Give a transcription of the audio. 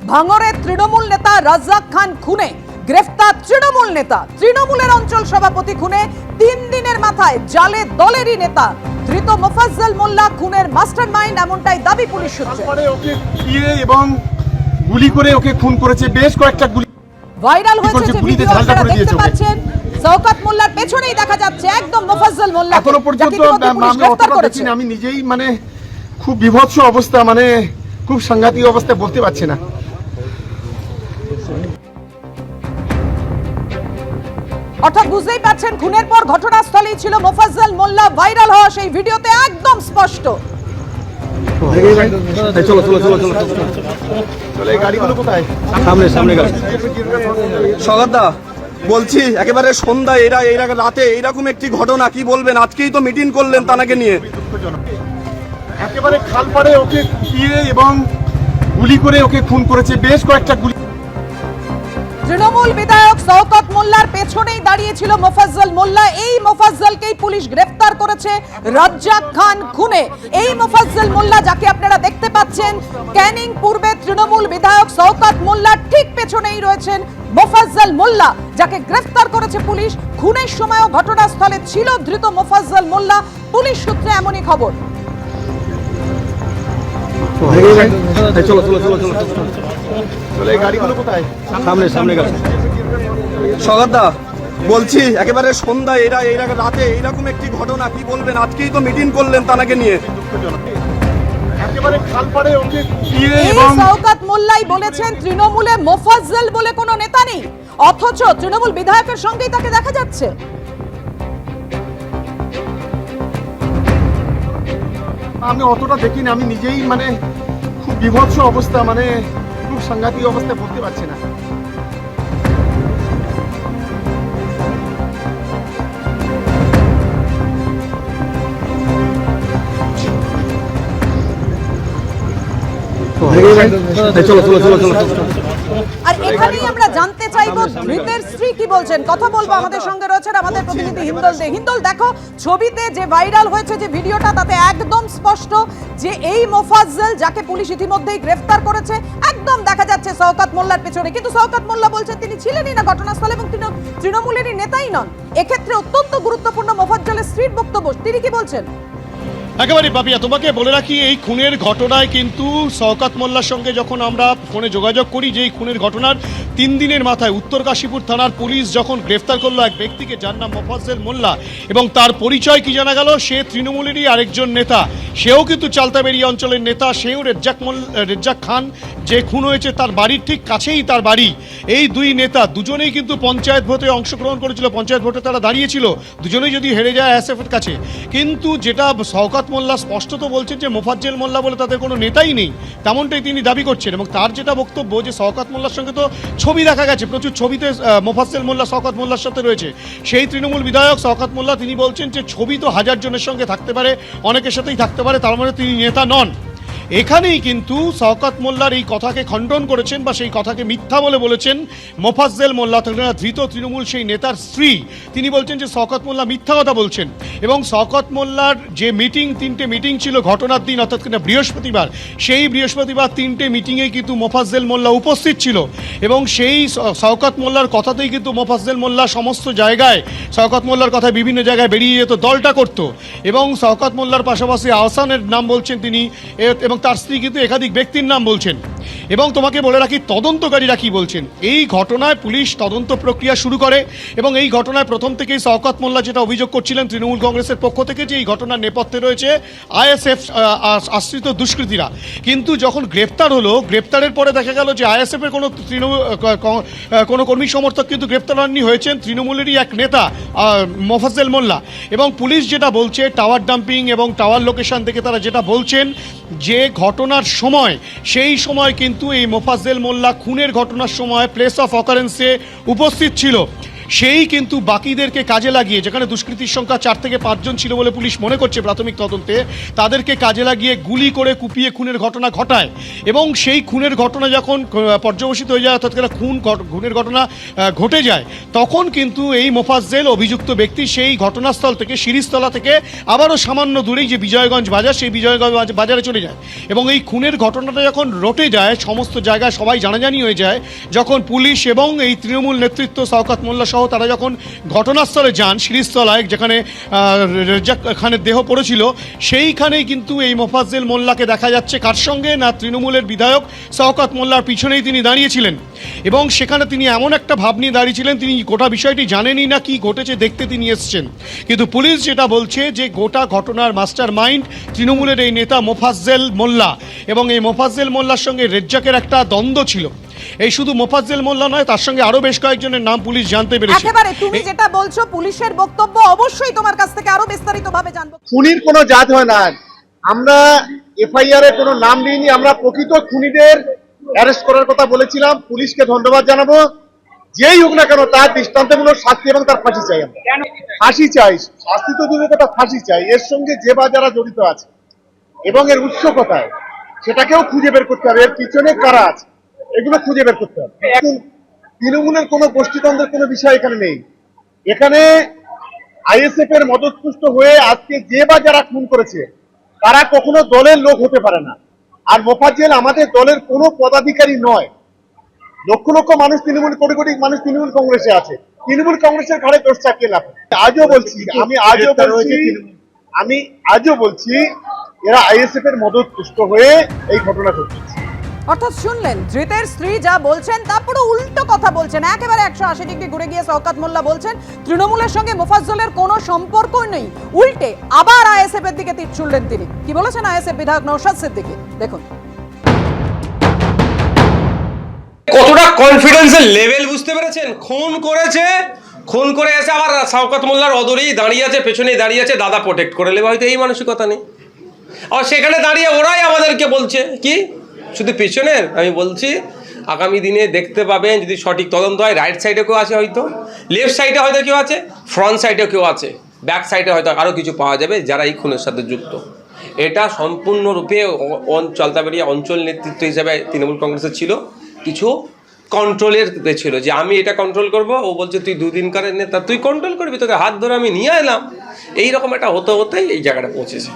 ভাঙরে তৃণমূল নেতা রাজ্জাক খান খুনে গ্রেফতার তৃণমূল নেতা তৃণমূলের অঞ্চল সভাপতি খুনে তিন দিনের মাথায় জালে দলেরই নেতা ধৃত মোফাজ্জল মোল্লা খুনের মাস্টারমাইন্ড এমনটাই দাবি পুলিশ সূত্রে। ওকে কুপিয়ে এবং গুলি করে ওকে খুন করেছে বেশ কয়েকটা গুলি ভাইরাল হয়েছে যে ভিডিও আপনারা করে দিয়েছে দেখতে পাচ্ছেন শওকত মোল্লার পেছনেই দেখা যাচ্ছে একদম মোফাজ্জল মোল্লা এখনও পর্যন্ত আমি অতটা দেখিনি আমি নিজেই মানে খুব বিভৎস অবস্থা মানে খুব সাংঘাতিক অবস্থা বলতে পারছি না। অর্থাৎ বুঝতেই পারছেন খুনের পর ঘটনাস্থলেই ছিল মোফাজ্জল মোল্লা ভাইরাল হওয়া সেই ভিডিওতে একদম স্পষ্ট। চলো চলো চলো চলো চলে গাড়িগুলো কোথায়? সামনে সামনে গাড়ি। সগাদা বলছি একেবারে সন্ধ্যায় এরা এই রাতে এইরকম একটি ঘটনা কি বলবেন? আজকেই তো মিটিং করলেন তানাকে নিয়ে। একেবারে খাল পাড়ে ওকে কুপিয়ে এবং গুলি করে ওকে খুন করেছে বেশ কয়েকটা গুলি তৃণমূল বিধায়ক শওকত মোল্লার পেছনেই দাঁড়িয়েছিল মোফাজ্জল মোল্লা। এই মোফাজ্জলকেই পুলিশ গ্রেফতার করেছে রাজ্জাক খান খুনে। এই মোফাজ্জল মোল্লা যাকে আপনারা দেখতে পাচ্ছেন, ক্যানিং পূর্বে তৃণমূল বিধায়ক শওকত মোল্লার ঠিক পেছনেই রয়েছেন মোফাজ্জল মোল্লা, যাকে গ্রেফতার করেছে পুলিশ। খুনের সময়ও ঘটনাস্থলে ছিল ধৃত মোফাজ্জল মোল্লা। পুলিশ সূত্রে এমনই খবর। চলো চলো চলো চলো চলে গাড়িগুলো কোথায়? সামনে সামনে গাড়ি সগাদা বলছি একেবারে সন্ধ্যায় এরা এই রাতে এইরকম একটি ঘটনা কি বলবেন? আজকেই তো মিটিং করলেন তানাকে নিয়ে। শওকত মোল্লাই বলেছেন তৃণমূলে মোফাজ্জল বলে কোনো নেতা নেই। অথচ তৃণমূল বিধায়কের সঙ্গেই তাকে দেখা যাচ্ছে। আমি অতটা দেখিনি, আমি নিজেই মানে খুব বিভৎস অবস্থা মানে খুব সাংঘাতিক অবস্থা বলতে পারছি না। চলো চলো চলো চলো। এখানেই আমরা জানতে চাইব ধৃতের স্ত্রী কি বলছেন? কথা বলব আমাদের সঙ্গে রয়েছেন আমাদের প্রতিনিধি হিন্দল দে। হিন্দল, দেখো, ছবিতে যে ভাইরাল হয়েছে যে ভিডিওটা, তাতে একদম স্পষ্ট যে এই মোফাজ্জল যাকে পুলিশ ইতিমধ্যেই গ্রেফতার করেছে, একদম দেখা যাচ্ছে শওকত মোল্লার পেছনে। কিন্তু শওকত মোল্লা বলছেন তিনি ছিলেনই না ঘটনাস্থলে এবং তৃণমূলেরই নেতাই নন। এক্ষেত্রে অত্যন্ত গুরুত্বপূর্ণ মোফাজ্জলের স্ত্রীর বক্তব্য, তিনি কি বলছেন? একেবারে বাপিয়া, তোমাকে বলে রাখি, এই খুনের ঘটনায় কিন্তু শওকাত মোল্লার সঙ্গে যখন আমরা ফোনে যোগাযোগ করি যে এই খুনের ঘটনার তিন দিনের মাথায় উত্তর কাশীপুর থানার পুলিশ যখন গ্রেফতার করল এক ব্যক্তিকে, যার নাম মোফাজ্জেল মোল্লা, এবং তার পরিচয় কি জানা গেল? সে তৃণমূলেরই আরেকজন নেতা। সেও কিন্তু চালতাবেড়ি অঞ্চলের নেতা, সেও রেজ্জাক মোল, রেজ্জাক খান। যে খুন হয়েছে তার বাড়ির ঠিক কাছেই তার বাড়ি। এই দুই নেতা দুজনেই কিন্তু পঞ্চায়েত ভোটে অংশগ্রহণ করেছিল। পঞ্চায়েত ভোটে তারা দাঁড়িয়েছিল। দুজনেই যদি হেরে যায় এর কাছে। কিন্তু যেটা শওকাত মোল্লা স্পষ্টত বলছেন যে, মোফাজ্জেল মোল্লা বলে তাদের কোনো নেতাই নেই, তেমনটাই তিনি দাবি করছেন। এবং তার যেটা বক্তব্য যে শওকাত মোল্লার সঙ্গে তো ছবি দেখা গেছে, প্রচুর ছবিতে মোফাসেল মোল্লা শকত মোল্লার সাথে রয়েছে। সেই তৃণমূল বিধায়ক শকত মোল্লা তিনি বলছেন যে ছবি তো হাজার জনের সঙ্গে থাকতে পারে, অনেকের সাথেই থাকতে পারে, তার মানে তিনি নেতা নন। এখানেই কিন্তু শওকত মোল্লার এই কথাকে খণ্ডন করেছেন বা সেই কথাকে মিথ্যা বলে বলেছেন মোফাজ্জেল মোল্লা। ধৃত তৃণমূল সেই নেতার স্ত্রী, তিনি বলছেন যে শওকত মোল্লা মিথ্যা কথা বলছেন এবং শওকত মোল্লার যে মিটিং, তিনটে মিটিং ছিল ঘটনার দিন, অর্থাৎ কিনা বৃহস্পতিবার, সেই বৃহস্পতিবার তিনটে মিটিংয়ে কিন্তু মোফাজ্জেল মোল্লা উপস্থিত ছিল এবং সেই শওকত মোল্লার কথাতেই কিন্তু মোফাজ্জেল মোল্লা সমস্ত জায়গায়, শওকত মোল্লার কথা বিভিন্ন জায়গায় বেরিয়ে যেত, দলটা করত এবং শওকত মোল্লার পাশাপাশি আহসানের নাম বলছেন তিনি এবং তার স্ত্রী কিন্তু একাধিক ব্যক্তির নাম বলছেন। এবং তোমাকে বলে রাখি, তদন্তকারীরা কি বলছেন? এই ঘটনায় পুলিশ তদন্ত প্রক্রিয়া শুরু করে এবং এই ঘটনায় প্রথম থেকেই শওকত মোল্লা যেটা অভিযোগ করছিলেন তৃণমূল কংগ্রেসের পক্ষ থেকে যে এই ঘটনার নেপথ্যে রয়েছে আইএসএফ আশ্রিত দুষ্কৃতীরা। কিন্তু যখন গ্রেপ্তার হলো, গ্রেপ্তারের পরে দেখা গেল যে আইএসএফ এর কোনো তৃণমূল কোনো কর্মী সমর্থক কিন্তু গ্রেপ্তার হননি হয়েছেন তৃণমূলেরই এক নেতা মোফাজ্জেল মোল্লা। এবং পুলিশ যেটা বলছে, টাওয়ার ডাম্পিং এবং টাওয়ার লোকেশন থেকে তারা যেটা বলছেন যে ঘটনার সময়, সেই সময় কিন্তু এই মোফাজ্জেল মোল্লা খুনের ঘটনার সময় প্লেস অফ অকারেন্সে উপস্থিত ছিল। সেই কিন্তু বাকিদেরকে কাজে লাগিয়ে, যেখানে দুষ্কৃতির সংখ্যা চার থেকে পাঁচজন ছিল বলে পুলিশ মনে করছে প্রাথমিক তদন্তে, তাদেরকে কাজে লাগিয়ে গুলি করে কুপিয়ে খুনের ঘটনা ঘটায়। এবং সেই খুনের ঘটনা যখন পর্যবসিত হয়ে যায়, অর্থাৎ খুন খুনের ঘটনা ঘটে যায়, তখন কিন্তু এই মোফাজ্জেল অভিযুক্ত ব্যক্তি সেই ঘটনাস্থল থেকে শিরিষতলা থেকে আবারও সামান্য দূরেই যে বিজয়গঞ্জ বাজার, সেই বিজয়গঞ্জ বাজারে চলে যায়। এবং এই খুনের ঘটনাটা যখন রটে যায়, সমস্ত জায়গায় সবাই জানাজানি হয়ে যায়, যখন পুলিশ এবং এই তৃণমূল নেতৃত্ব শওকাত মোল্লা সহ তারা যখন ঘটনাস্থলে যান শিরিষতলায় যেখানে আহ, রেজ্জাক খানের দেহ পড়েছিল সেইখানেই কিন্তু এই মোফাজ্জেল মোল্লাকে দেখা যাচ্ছে। কার সঙ্গে? না তৃণমূলের বিধায়ক শওকাত মোল্লার পিছনেই তিনি দাঁড়িয়েছিলেন। এবং সেখানে তিনি এমন একটা ভাব নিয়ে দাঁড়িয়েছিলেন তিনি গোটা বিষয়টি জানেনই না কি ঘটেছে দেখতে তিনি এসছেন। কিন্তু পুলিশ যেটা বলছে যে গোটা ঘটনার মাস্টার মাইন্ড তৃণমূলের এই নেতা মোফাজ্জেল মোল্লা। এবং এই মোফাজ্জেল মোল্লার সঙ্গে রেজ্জাকের একটা দ্বন্দ্ব ছিল। এই শুধু মোফাজ্জেল মোল্লা নয় তার সঙ্গে আরও বেশ কয়েকজনের নাম পুলিশ জানতে পেরেছে। একেবারে তুমি যেটা বলছো পুলিশের বক্তব্য অবশ্যই তোমার কাছ থেকে আরও বিস্তারিত ভাবে জানব। খুনির কোনো জাত হয় না আমরা এফআইআর এ কোনো নাম নিইনি আমরা প্রকৃত খুনিদের অ্যারেস্ট করার কথা বলেছিলাম। পুলিশকে ধন্যবাদ জানাব। যেই হোক না কেন তার দৃষ্টান্তমূলক শাস্তি এবং তার ফাঁসি চাই আমরা। ফাঁসি চাই। শাস্তি তো দূরের কথা ফাঁসি চাই। এর সঙ্গে যে বা যারা জড়িত আছে এবং এর উৎস কোথায় সেটাকেও খুঁজে বের করতে হবে। এর পিছনে কারা আছে? এগুলো খুঁজে বের করতে হবে। তৃণমূলের কোনো গোষ্ঠীতন্ত্রের কোনো বিষয় এখানে নেই। এখানে আইএসএফ এর মদতপুষ্ট হয়ে আজকে যে বা যারা খুন করেছে তারা কখনো দলের লোক হতে পারে না। আর মোফাজ্জেল আমাদের দলের কোনো পদাধিকারী নয়। লক্ষ লক্ষ মানুষ তৃণমূল কোটি কোটি মানুষ তৃণমূল কংগ্রেসে আছে। তৃণমূল কংগ্রেসের ঘাড়ে দোষ চাপিয়ে লাভ আজও বলছি আমি আজও বলছি আমি আজও বলছি এরা আইএসএফ এর মদত পুষ্ট হয়ে এই ঘটনা ঘটেছে অর্থাৎ শুনলেন, ধৃতের স্ত্রী যা বলছেন তা পুরো উল্টো কথা বলছেন। একেবারে একশো আশি ডিগ্রি ঘুরে গিয়ে শওকাত মোল্লা বলছেন, তৃণমূলের সঙ্গে মোফাজ্জলের কোনো সম্পর্কই নেই। উল্টে আবার আইএসএফ এর দিকে তীর ছুড়লেন তিনি। কি বলেছেন আইএসএফ বিধায়ক নৌশাদ সিদ্দিকী? দেখুন। কতটা কনফিডেন্সের লেভেল বুঝতে পেরেছেন? খুন করেছে, খুন করে এসে আবার শওকত মোল্লার অদরেই দাঁড়িয়ে আছে, পেছনেই দাঁড়িয়ে আছে, দাদা প্রোটেক্ট করে নেবে। হয়তো এই মানসিকতা নেই। আর সেখানে দাঁড়িয়ে ওরাই আমাদেরকে বলছে, কি? শুধু পেছনের, আমি বলছি, আগামী দিনে দেখতে পাবেন যদি সঠিক তদন্ত হয় রাইট সাইডে কেউ আছে হয়তো লেফট সাইডে হয়তো কেউ আছে ফ্রন্ট সাইডেও কেউ আছে ব্যাক সাইডে হয়তো আরও কিছু পাওয়া যাবে যারা এই খুনের সাথে যুক্ত। এটা সম্পূর্ণরূপে চলতাবাড়িয়া অঞ্চল নেতৃত্ব হিসাবে তৃণমূল কংগ্রেসের ছিল। কিছু কন্ট্রোলের ছিল যে আমি এটা কন্ট্রোল করব, ও বলছে, তুই দুদিনকারের নেতা, তুই কন্ট্রোল করবি, তোকে হাত ধরে আমি নিয়ে এলাম। এইরকম একটা হতে হতেই এই জায়গাটা পৌঁছেছে।